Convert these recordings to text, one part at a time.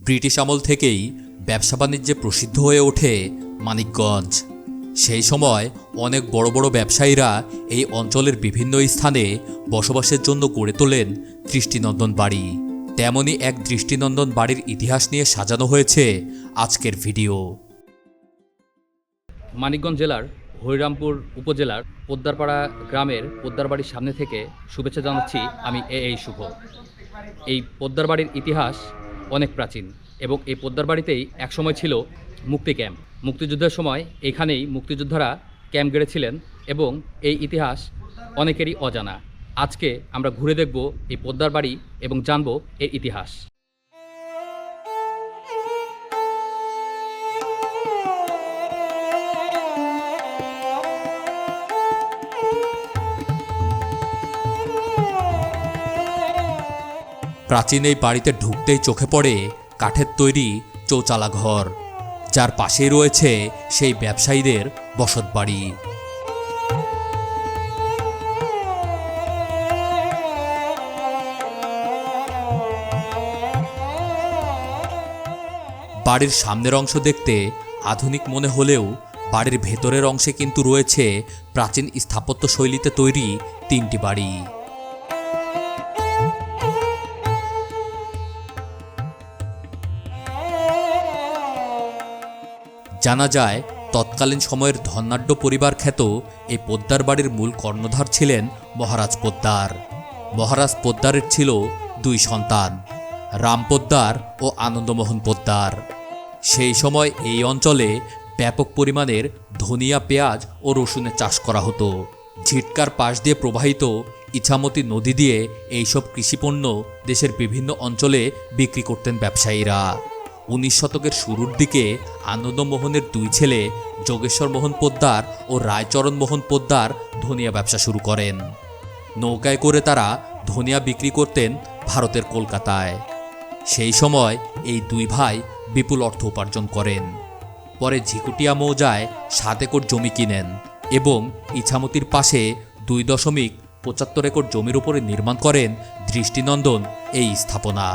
British আমল থেকেই ব্যবসা বাণিজ্যে প্রসিদ্ধ হয়ে ওঠে মানিকগঞ্জ। সেই সময় অনেক বড় বড় ব্যবসায়ীরা এই অঞ্চলের বিভিন্ন স্থানে বসবাসের জন্য গড়ে তোলেন দৃষ্টিনন্দন বাড়ি। তেমনই এক দৃষ্টিনন্দন বাড়ির ইতিহাস নিয়ে সাজানো হয়েছে আজকের ভিডিও। মানিকগঞ্জ জেলার হরিরামপুর উপজেলার পোদ্দারপাড়া গ্রামের পোদ্দার বাড়ির সামনে থেকে শুভেচ্ছা জানাচ্ছি আমি এ এই শুভ। এই পোদ্দার বাড়ির ইতিহাস অনেক প্রাচীন এবং এই পোদ্দার বাড়িতেই একসময় ছিল মুক্তি ক্যাম্প। মুক্তিযুদ্ধের সময় এখানেই মুক্তিযোদ্ধারা ক্যাম্প গেড়েছিলেন এবং এই ইতিহাস অনেকেরই অজানা। আজকে আমরা ঘুরে দেখব এই পোদ্দার বাড়ি এবং জানব এর ইতিহাস। প্রাচীন এই বাড়িতে ঢুকতেই চোখে পড়ে কাঠের তৈরি চৌচালা ঘর, যার পাশেই রয়েছে সেই ব্যবসায়ীদের বসত বাড়ি। বাড়ির সামনের অংশ দেখতে আধুনিক মনে হলেও বাড়ির ভেতরের অংশে কিন্তু রয়েছে প্রাচীন স্থাপত্য শৈলীতে তৈরি তিনটি বাড়ি। জানা যায়, তৎকালীন সময়ের ধনাঢ্য পরিবার খ্যাত এই পোদ্দার বাড়ির মূল কর্ণধার ছিলেন মহারাজ পোদ্দার। মহারাজ পোদ্দারের ছিল দুই সন্তান, রাম পোদ্দার ও আনন্দমোহন পোদ্দার। সেই সময় এই অঞ্চলে ব্যাপক পরিমাণের ধনিয়া, পেঁয়াজ ও রসুনের চাষ করা হতো। ঝিটকার পাশ দিয়ে প্রবাহিত ইছামতি নদী দিয়ে এইসব কৃষিপণ্য দেশের বিভিন্ন অঞ্চলে বিক্রি করতেন ব্যবসায়ীরা। উনিশ শতকের শুরুর দিকে আনন্দমোহনের দুই ছেলে যোগেশ্বর মোহন পোদ্দার ও রায়চরণ মোহন পোদ্দার ধনিয়া ব্যবসা শুরু করেন। নৌকায় করে তারা ধনিয়া বিক্রি করতেন ভারতের কলকাতায়। সেই সময় এই দুই ভাই বিপুল অর্থ উপার্জন করেন। পরে ঝিকুটিয়া মৌজায় সাত একর জমি কিনেন এবং ইছামতির পাশে দুই দশমিক পঁচাত্তর একর জমির উপরে নির্মাণ করেন দৃষ্টিনন্দন এই স্থাপনা।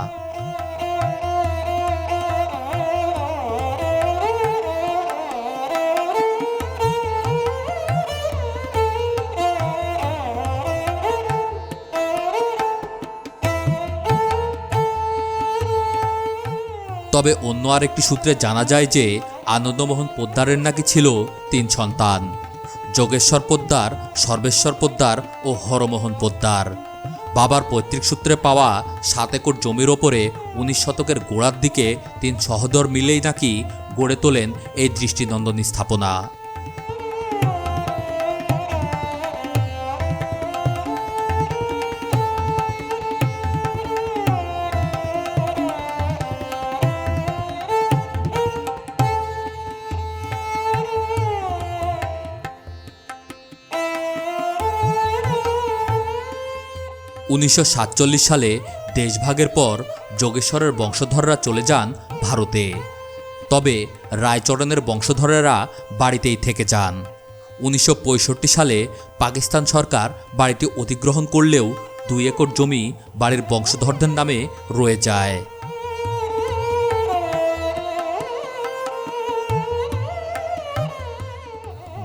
তবে অন্য আরেকটি সূত্রে জানা যায় যে আনন্দমোহন পোদ্দারের নাকি ছিল তিন সন্তান। যোগেশ্বর পোদ্দার, সর্বেশ্বর পোদ্দার ও হরমোহন পোদ্দার। বাবার পৈতৃক সূত্রে পাওয়া সাত একর জমির ওপরে উনিশ শতকের গোড়ার দিকে তিন সহদর মিলেই নাকি গড়ে তোলেন এই দৃষ্টিনন্দন স্থাপনা। উনিশশো সাতচল্লিশ সালে দেশভাগের পর যোগেশ্বরের বংশধররা চলে যান ভারতে। তবে রায়চরণের বংশধরেরা বাড়িতেই থেকে যান। উনিশশো পঁয়ষট্টি সালে পাকিস্তান সরকার বাড়িটি অধিগ্রহণ করলেও দুই একর জমি বাড়ির বংশধরদের নামে রয়ে যায়।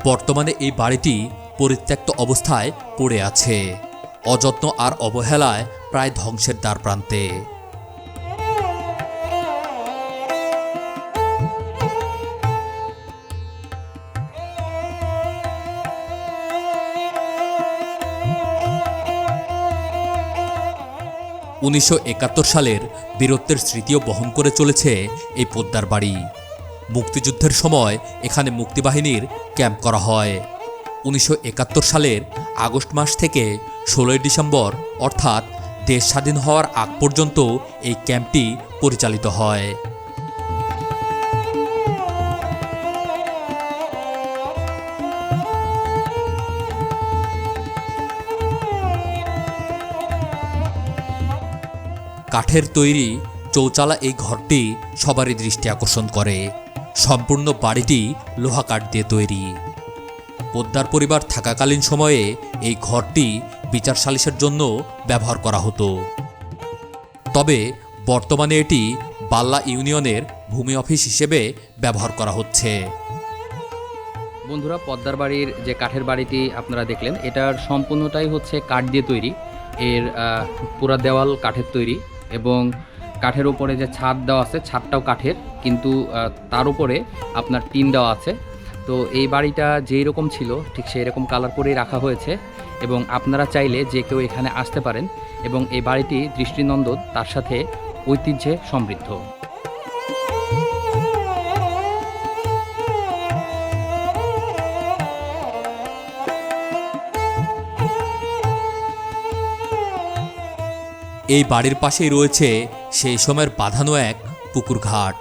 বর্তমানে এই বাড়িটি পরিত্যক্ত অবস্থায় পড়ে আছে। অযত্ন আর অবহেলায় প্রায় ধ্বংসের দ্বার প্রান্তে। উনিশশো একাত্তর সালের বীরত্বের স্মৃতিও বহন করে চলেছে এই পোদ্দার বাড়ি। মুক্তিযুদ্ধের সময় এখানে মুক্তিবাহিনীর ক্যাম্প করা হয়। উনিশশো একাত্তর সালের আগস্ট মাস থেকে ষোলোই ডিসেম্বর, অর্থাৎ দেশ স্বাধীন হওয়ার আগ পর্যন্ত এই ক্যাম্পটি পরিচালিত হয়। কাঠের তৈরি চৌচালা এই ঘরটি সবারই দৃষ্টি আকর্ষণ করে। সম্পূর্ণ বাড়িটি লোহা কাঠ দিয়ে তৈরি। পোদ্দার পরিবার থাকাকালীন সময়ে এই ঘরটি বিচার সালিসের জন্য ব্যবহার করা হতো। তবে বর্তমানে এটি বাল্লা ইউনিয়নের ভূমি অফিস হিসেবে ব্যবহার করা হচ্ছে। বন্ধুরা, পদ্মার বাড়ির যে কাঠের বাড়িটি আপনারা দেখলেন, এটার সম্পূর্ণটাই হচ্ছে কাঠ দিয়ে তৈরি। এর পুরা দেওয়াল কাঠের তৈরি এবং কাঠের উপরে যে ছাদ দেওয়া আছে, ছাদটাও কাঠের। কিন্তু তার উপরে আপনার টিন দেওয়া আছে। তো এই বাড়িটা যেই রকম ছিল, ঠিক সেই রকম কালার করেই রাখা হয়েছে এবং আপনারা চাইলে যে কেউ এখানে আসতে পারেন এবং এই বাড়িটি দৃষ্টিনন্দন তার সাথে ঐতিহ্যে সমৃদ্ধ। এই বাড়ির পাশেই রয়েছে সেই সময়ের বাঁধানো এক পুকুর ঘাট।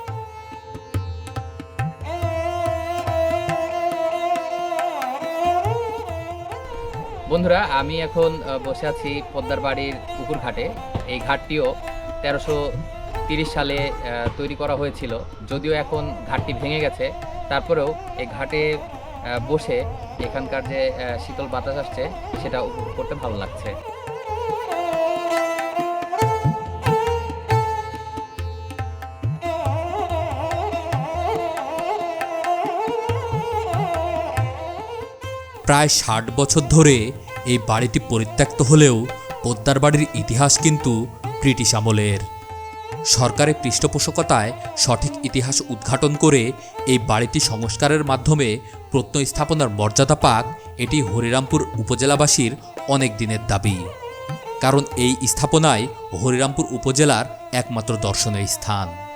বন্ধুরা, আমি এখন বসে আছি পদ্মার বাড়ির পুকুর ঘাটে। এই ঘাটটিও তেরোশো তিরিশ সালে তৈরি করা হয়েছিল। যদিও এখন ঘাটটি ভেঙে গেছে। তারপরেও এই ঘাটে বসে এখানকার যে শীতল বাতাস আসছে, সেটা উপভোগ করতে ভালো লাগছে। প্রায় ষাট বছর ধরে এই বাড়িটি পরিত্যক্ত হলেও পোদ্দার বাড়ির ইতিহাস কিন্তু ব্রিটিশ আমলের। সরকারের পৃষ্ঠপোষকতায় সঠিক ইতিহাস উদ্ঘাটন করে এই বাড়িটি সংস্কারের মাধ্যমে প্রত্নস্থাপনার মর্যাদা পাক এটি হরিরামপুর উপজেলাবাসীর অনেক দিনের দাবি। কারণ এই স্থাপনায় হরিরামপুর উপজেলার একমাত্র দর্শনীয় স্থান।